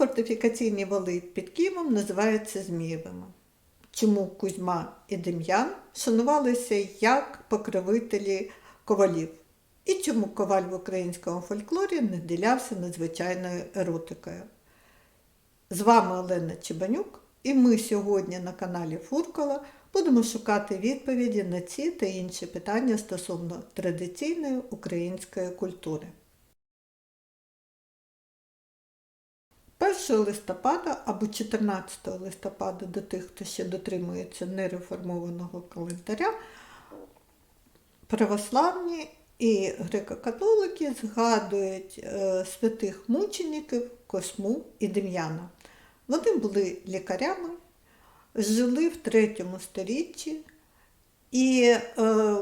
фортифікаційні вали під Києвом називаються Змієвими? Чому Кузьма і Дем'ян шанувалися як покровителі ковалів? І чому коваль в українському фольклорі не ділявся надзвичайною еротикою? З вами Олена Чебанюк, і ми сьогодні на каналі Фуркола будемо шукати відповіді на ці та інші питання стосовно традиційної української культури. 1 листопада або 14 листопада до тих, хто ще дотримується нереформованого календаря, православні і греко-католики згадують е, святих мучеників Косму і Дем'яна. Вони були лікарями, жили в третьому сторіччі і е,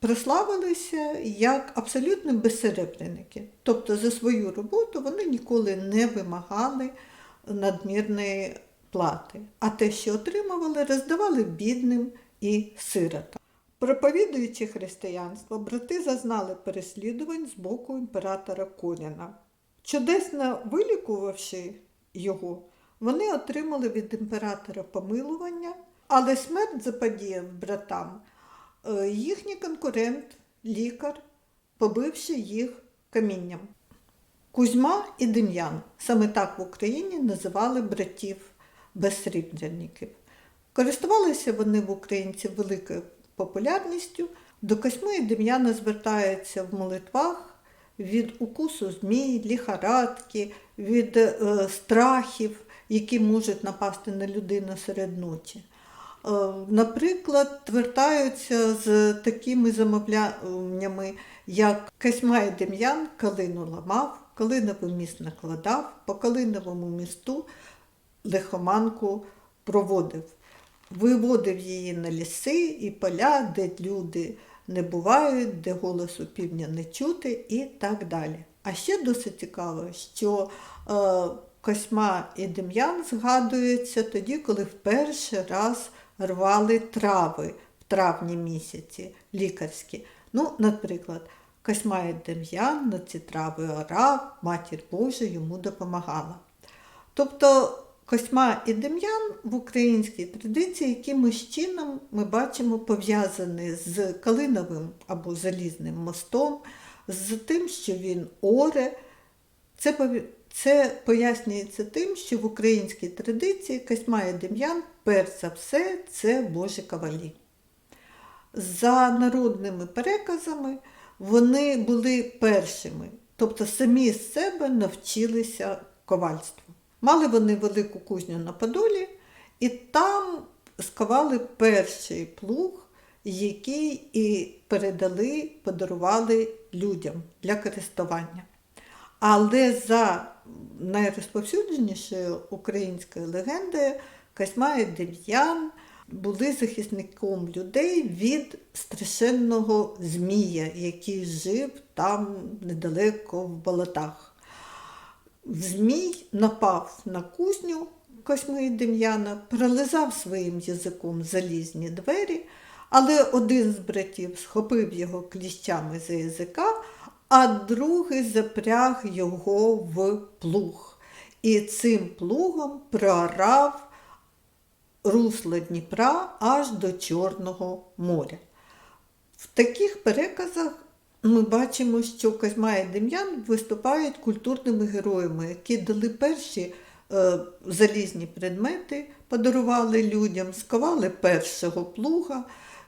прославилися як абсолютно безсеребреники. Тобто за свою роботу вони ніколи не вимагали надмірної плати, а те, що отримували, роздавали бідним і сиротам. Проповідуючи християнство, брати зазнали переслідувань з боку імператора Коніна. Чудесно вилікувавши його, вони отримали від імператора помилування, але смерть заподіяв братам е, їхній конкурент, лікар, побивши їх камінням. Кузьма і Дем'ян саме так в Україні називали братів безсрібряників. Користувалися вони в українців великою популярністю. До Косьми Дем'яна звертаються в молитвах від укусу змій, ліхарадки, від е, страхів, які можуть напасти на людину серед ночі. Е, Наприклад, звертаються з такими замовляннями, як Косьма і Дем'ян калину ламав, калиновий міст накладав, по калиновому місту лихоманку проводив. Виводив її на ліси і поля, де люди не бувають, де голосу півдня не чути і так далі. А ще досить цікаво, що е, Косьма і Дем'ян згадуються тоді, коли вперше раз рвали трави в травні місяці лікарські. Ну, наприклад, Косьма і Дем'ян на ці трави орав, матір Божа йому допомагала. Тобто Косьма і Дем'ян в українській традиції якимось чином ми бачимо пов'язані з Калиновим або Залізним мостом, з тим, що він оре. Це, це пояснюється тим, що в українській традиції Косьма і Дем'ян, перш за все, це Божі кавалі. За народними переказами вони були першими, тобто самі з себе навчилися ковальству. Мали вони велику кузню на Подолі, і там сковали перший плуг, який і передали, подарували людям для користування. Але за найрозповсюдженішою українською легендою Косьма і Дем'ян були захисником людей від страшенного змія, який жив там недалеко в болотах. Змій напав на кузню Косьми і Дем'яна, пролизав своїм язиком залізні двері, але один з братів схопив його кліщами за язика, а другий запряг його в плуг. І цим плугом проорав русло Дніпра аж до Чорного моря. В таких переказах ми бачимо, що Козьма і Дем'ян виступають культурними героями, які дали перші е, залізні предмети, подарували людям, сковали першого плуга.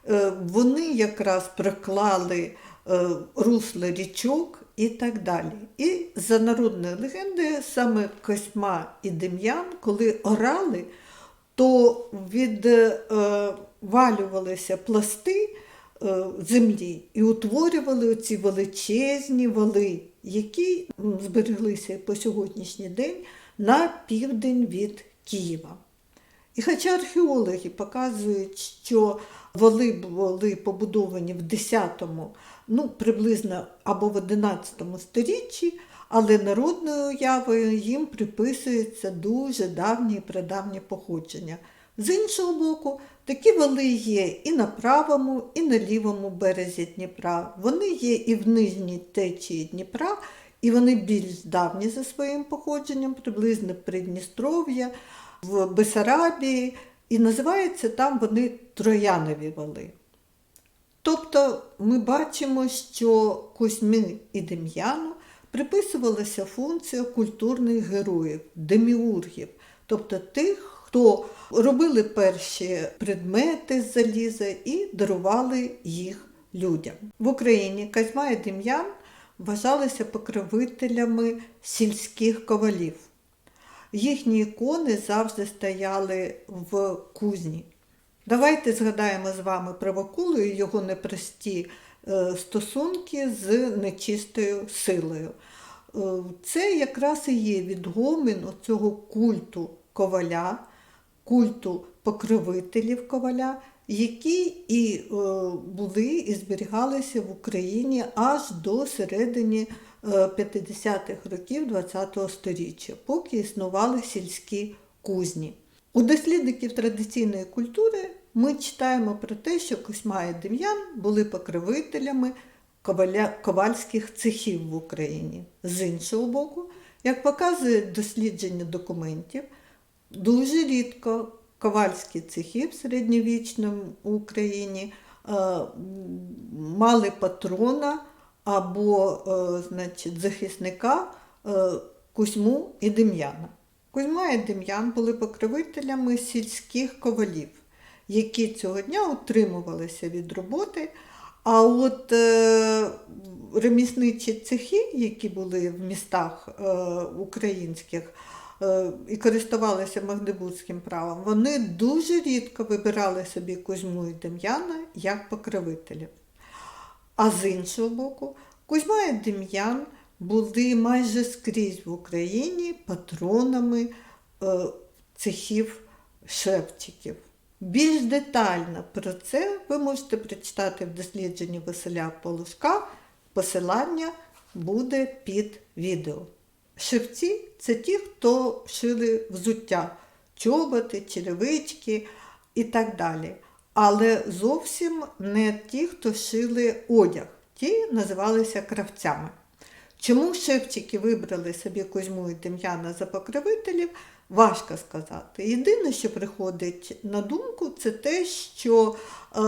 Е, вони якраз проклали е, русло річок і так далі. І за народною легендою, саме Косьма і Дем'ян, коли орали, то відвалювалися пласти е, землі і утворювали оці величезні вали, які збереглися по сьогоднішній день на південь від Києва. І хоча археологи показують, що вали були побудовані в 10-му, ну приблизно або в 11 сторіччі, але народною уявою їм приписується дуже давнє і прадавнє походження. З іншого боку, такі вали є і на правому, і на лівому березі Дніпра. Вони є і в нижній течії Дніпра, і вони більш давні за своїм походженням, приблизно Придністров'я, в Бесарабії, і називаються там вони Троянові вали. Тобто ми бачимо, що Кузьмі і Дем'яну приписувалася функція культурних героїв, деміургів, тобто тих, хто робили перші предмети з заліза і дарували їх людям. В Україні Козьма і Дем'ян вважалися покровителями сільських ковалів. Їхні ікони завжди стояли в кузні. Давайте згадаємо з вами про Вакулу і його непрості стосунки з нечистою силою. Е, Це якраз і є відгомін цього культу коваля, культу покровителів коваля, які і е, були і зберігалися в Україні аж до середини е, 50-х років ХХ століття, поки існували сільські кузні. У дослідників традиційної культури ми читаємо про те, що Косьма і Дем'ян були покровителями коваля, ковальських цехів в Україні. З іншого боку, як показує дослідження документів, дуже рідко ковальські цехи в середньовічному Україні е, мали патрона або е, значить, захисника е, Кузьму і Дем'яна. Кузьма і Дем'ян були покровителями сільських ковалів, які цього дня утримувалися від роботи. А от е, ремісничі цехи, які були в містах е, українських е, і користувалися магдебурзьким правом, вони дуже рідко вибирали собі Кузьму і Дем'яна як покровителів. А з іншого боку, Кузьма і Дем'ян були майже скрізь в Україні патронами е, цехів шевчиків. Більш детально про це ви можете прочитати в дослідженні Василя Полушка. Посилання буде під відео. Шевці це ті, хто шили взуття, чоботи, черевички і так далі. Але зовсім не ті, хто шили одяг. Ті називалися кравцями. Чому шевчики вибрали собі Кузьму і Дем'яна за покровителів, важко сказати. Єдине, що приходить на думку, це те, що е,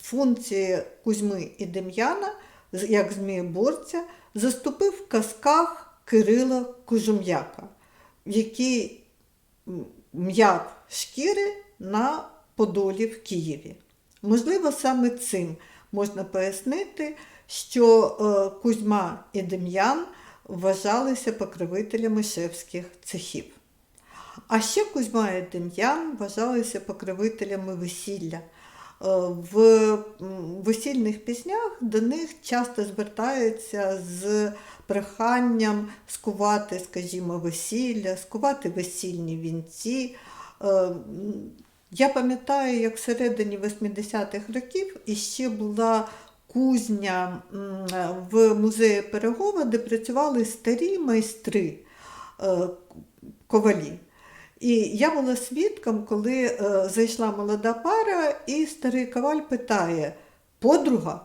функції Кузьми і Дем'яна, як змієборця, заступив в казках Кирила Кожум'яка, який м'яв шкіри на Подолі в Києві. Можливо, саме цим можна пояснити, що е, Кузьма і Дем'ян вважалися покровителями шевських цехів. А ще Кузьма і Дем'ян вважалися покровителями весілля. Е, В весільних піснях до них часто звертаються з проханням скувати, скажімо, весілля, скувати весільні вінці. Е, Я пам'ятаю, як всередині 80-х років іще була кузня в музеї Пирогова, де працювали старі майстри е, ковалі. І я була свідком, коли е, зайшла молода пара, і старий коваль питає: подруга?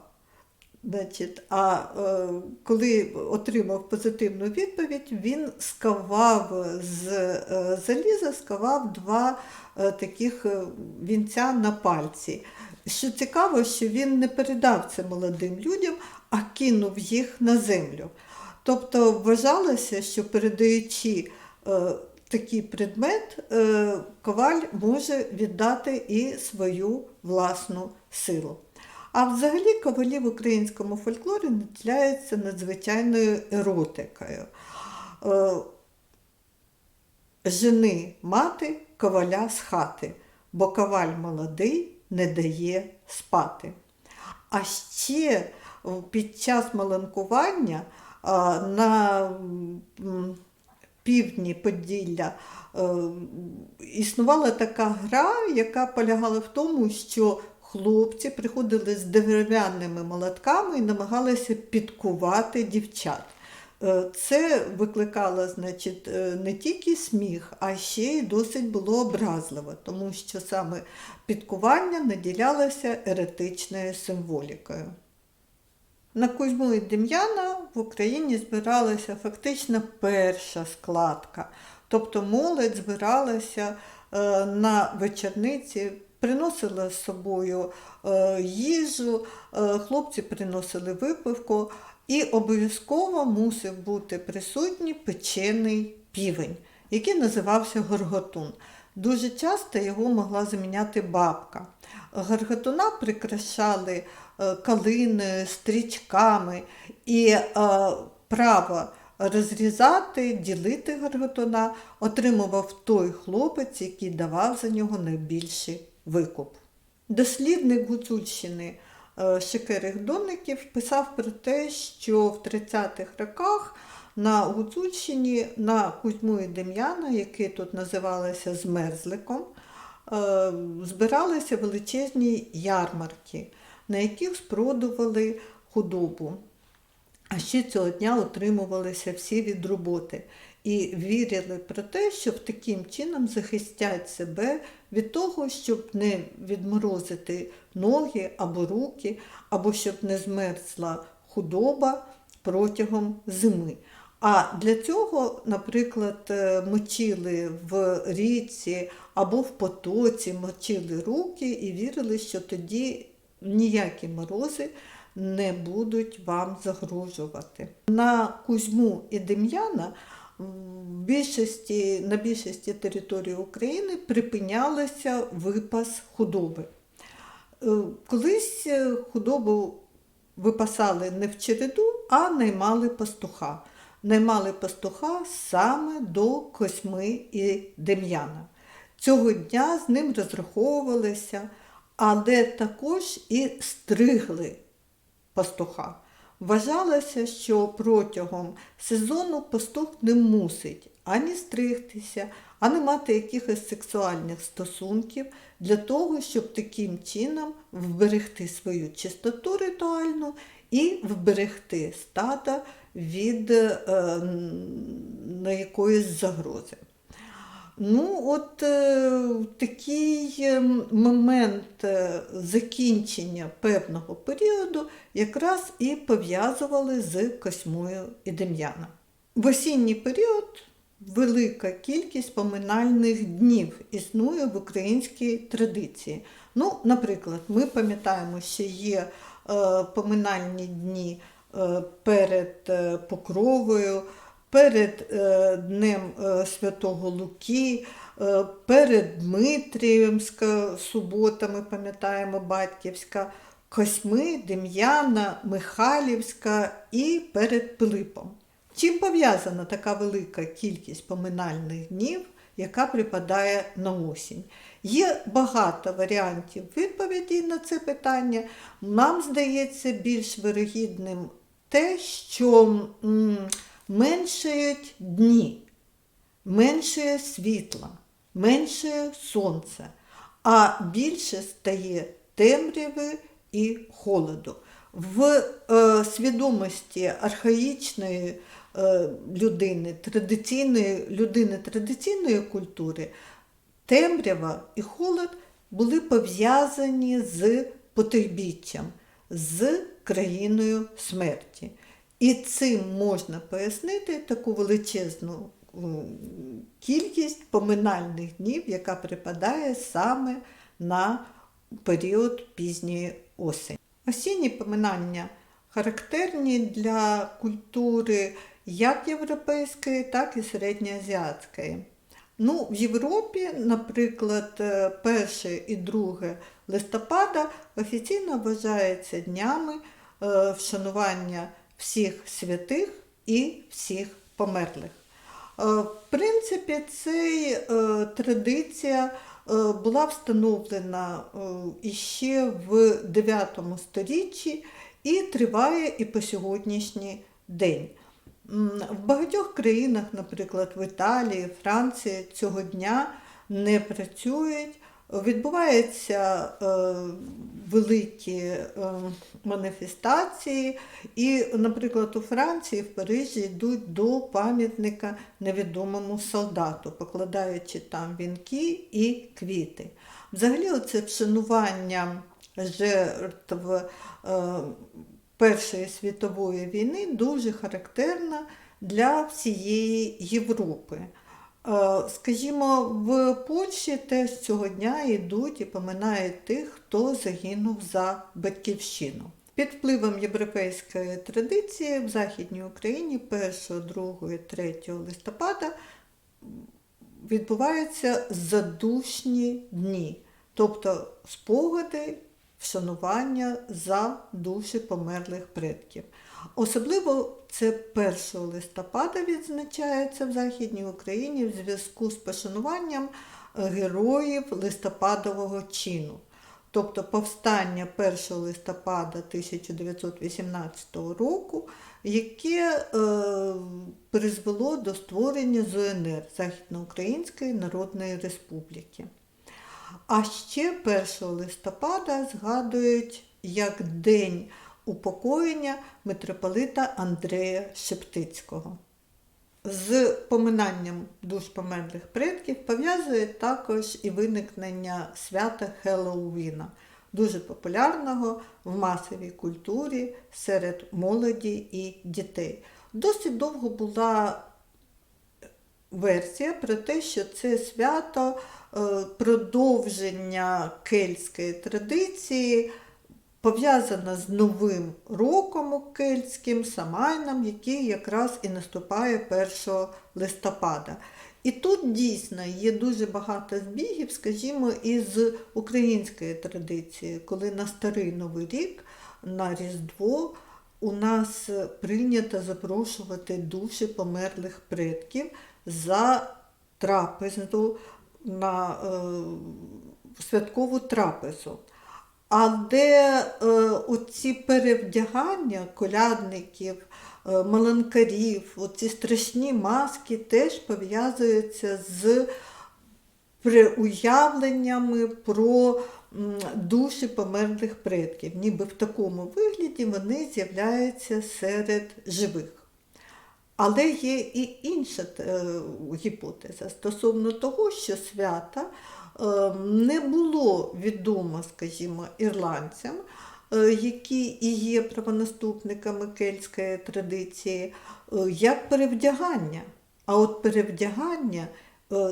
Значить, а е, коли отримав позитивну відповідь, він скавав з е, заліза, скавав два е, таких е, вінця на пальці. Що цікаво, що він не передав це молодим людям, а кинув їх на землю. Тобто вважалося, що передаючи е, такий предмет, е, коваль може віддати і свою власну силу. А взагалі ковалі в українському фольклорі наділяються надзвичайною еротикою. Е, Жени мати коваля з хати, бо коваль молодий не дає спати. А ще під час маланкування на півдні Поділля е, існувала така гра, яка полягала в тому, що хлопці приходили з дерев'яними молотками і намагалися підкувати дівчат. Е, Це викликало значить, е, не тільки сміх, а ще й досить було образливо, тому що саме підкування наділялося еретичною символікою. На Кузьму і Дем'яна в Україні збиралася фактично перша складка. Тобто молодь збиралася е, на вечорниці, приносила з собою е, їжу, е, хлопці приносили випивку, і обов'язково мусив бути присутній печений півень, який називався горготун. Дуже часто його могла заміняти бабка. Гарготуна прикрашали е, калиною, стрічками і е, право розрізати, ділити гарготуна отримував той хлопець, який давав за нього найбільший викуп. Дослідник Гуцульщини е, Шикерих Донників писав про те, що в 30-х роках на Гуцульщині на Кузьму і Дем'яна, які тут називалися змерзликом, е, збиралися величезні ярмарки, на яких спродували худобу. А ще цього дня утримувалися всі від роботи і вірили про те, що таким чином захистять себе від того, щоб не відморозити ноги або руки, або щоб не змерзла худоба протягом зими. А для цього, наприклад, е, мочили в річці або в потоці, мочили руки і вірили, що тоді ніякі морози не будуть вам загрожувати. На Кузьму і Дем'яна більшості, на більшості території України припинялося випас худоби. Е, Колись е, худобу випасали не в череду, а наймали пастуха. Наймали пастуха саме до Косьми і Дем'яна. Цього дня з ним розраховувалися, але також і стригли пастуха. Вважалося, що протягом сезону пастух не мусить ані стригтися, ані мати якихось сексуальних стосунків для того, щоб таким чином вберегти свою чистоту ритуальну і вберегти стада від е, на якоїсь загрози. Ну, от е, такий е, момент е, закінчення певного періоду якраз і пов'язували з Косьмою і Дем'яном. В осінній період велика кількість поминальних днів існує в українській традиції. Ну, наприклад, ми пам'ятаємо, що є е, поминальні дні перед е, покровою перед е, Днем е, Святого Луки, е, перед Дмитрієвська субота, ми пам'ятаємо Батьківська, Косьми, Дем'яна, Михайлівська і перед Пилипом. Чим пов'язана така велика кількість поминальних днів, яка припадає на осінь? Є багато варіантів відповіді на це питання. Нам здається більш вирогідним те, що меншають дні, меншає світла, меншає сонце, а більше стає темряви і холоду. В е, свідомості архаїчної е, людини, традиційної людини традиційної культури, темрява і холод були пов'язані з потойбіччям, з країною смерті. І цим можна пояснити таку величезну кількість поминальних днів, яка припадає саме на період пізньої осені. Осінні поминання характерні для культури як європейської, так і середньоазіатської. Ну, в Європі, наприклад, 1 і 2 листопада офіційно вважається днями е, вшанування всіх святих і всіх померлих. Е, В принципі, ця традиція е, була встановлена е, іще в 9 сторіччі і триває і по сьогоднішній день. В багатьох країнах, наприклад, в Італії, Франції, цього дня не працюють. Відбуваються е, великі е, маніфестації, і, наприклад, у Франції, в Парижі йдуть до пам'ятника невідомому солдату, покладаючи там вінки і квіти. Взагалі, оце вшанування жертв е, Першої світової війни дуже характерна для всієї Європи. Е, Скажімо, в Польщі теж цього дня йдуть і поминають тих, хто загинув за батьківщину. Під впливом європейської традиції в Західній Україні 1, 2, 3 листопада відбуваються задушні дні, тобто спогади, вшанування за душі померлих предків. Особливо це 1 листопада відзначається в Західній Україні в зв'язку з пошануванням е, героїв листопадового чину. Тобто повстання 1 листопада 1918 року, яке е, призвело до створення ЗУНР Західноукраїнської Народної Республіки. А ще 1 листопада згадують як День упокоєння митрополита Андрея Шептицького. З поминанням душ померлих предків пов'язує також і виникнення свята Хеллоуіна, дуже популярного в масовій культурі серед молоді і дітей. Досить довго була версія про те, що це свято продовження кельтської традиції пов'язана з Новим роком кельтським Самайном, який якраз і наступає 1 листопада. І тут дійсно є дуже багато збігів, скажімо, із української традиції, коли на старий Новий рік, на Різдво у нас прийнято запрошувати душі померлих предків за трапезу на е, святкову трапезу. А де е, оці перевдягання колядників, е, маланкарів, оці страшні маски теж пов'язуються з уявленнями про душі померлих предків. Ніби в такому вигляді вони з'являються серед живих. Але є і інша е, гіпотеза стосовно того, що свята е, не було відомо, скажімо, ірландцям, е, які і є правонаступниками кельтської традиції, як перевдягання. А от перевдягання,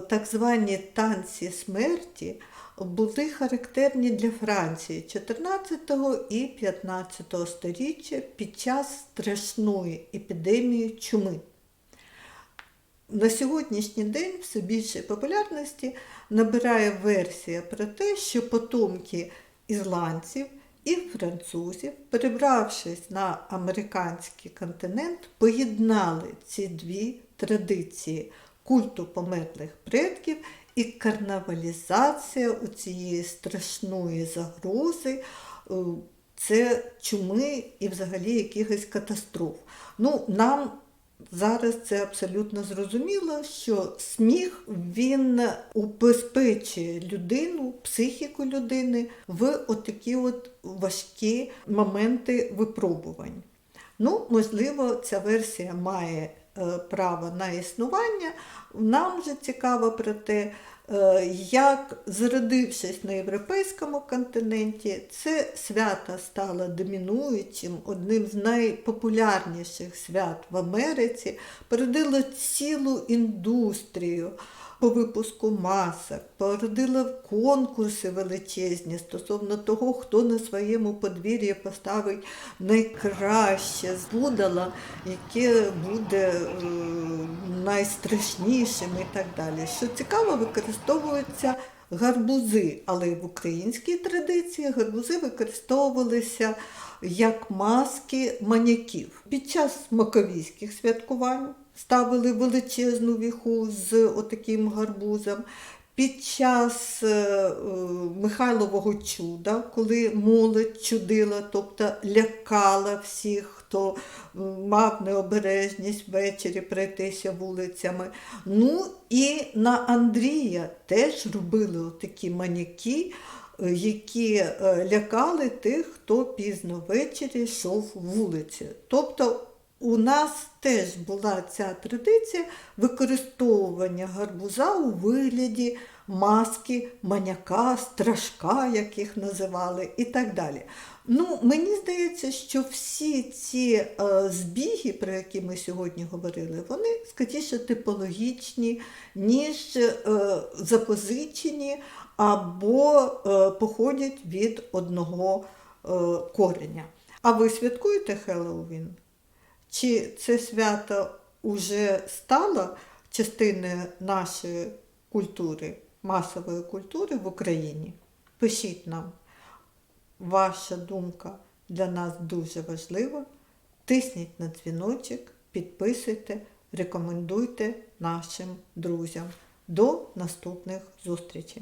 так звані танці смерті, були характерні для Франції 14 і 15 століття під час страшної епідемії чуми. На сьогоднішній день все більше популярності набирає версія про те, що потомки ірландців і французів, перебравшись на американський континент, поєднали ці дві традиції культу померлих предків і карнавалізація у цієї страшної загрози. е, Це чуми і взагалі якихось катастроф. Ну, нам зараз це абсолютно зрозуміло, що сміх він убезпечує людину, психіку людини в отакі от важкі моменти випробувань. Ну, можливо, ця версія має е, право на існування. Нам же цікаво про те, е, як, зародившись на європейському континенті, це свято стало домінуючим, одним з найпопулярніших свят в Америці, породило цілу індустрію по випуску масок, породило конкурси величезні стосовно того, хто на своєму подвір'ї поставить найкраще збудало, яке буде е, найстрашнішим і так далі. Що цікаво, використовуються гарбузи, але в українській традиції гарбузи використовувалися як маски маняків. Під час маковійських святкувань ставили величезну віху з отаким гарбузом. Під час е, е, Михайлового чуда, коли молодь чудила, тобто лякала всіх, хто мав необережність ввечері пройтися вулицями. Ну і на Андрія теж робили такі маняки, е, які лякали тих, хто пізно ввечері йшов вулиці. Тобто у нас теж була ця традиція використовування гарбуза у вигляді маски маняка, страшка, як їх називали, і так далі. Ну, мені здається, що всі ці е, збіги, про які ми сьогодні говорили, вони скоріше типологічні, ніж е, запозичені або е, походять від одного е, кореня. А ви святкуєте Хеллоуін? Чи це свято вже стало частиною нашої культури, масової культури в Україні? Пишіть нам. Ваша думка для нас дуже важлива. Тисніть на дзвіночок, підписуйте, рекомендуйте нашим друзям. До наступних зустрічей!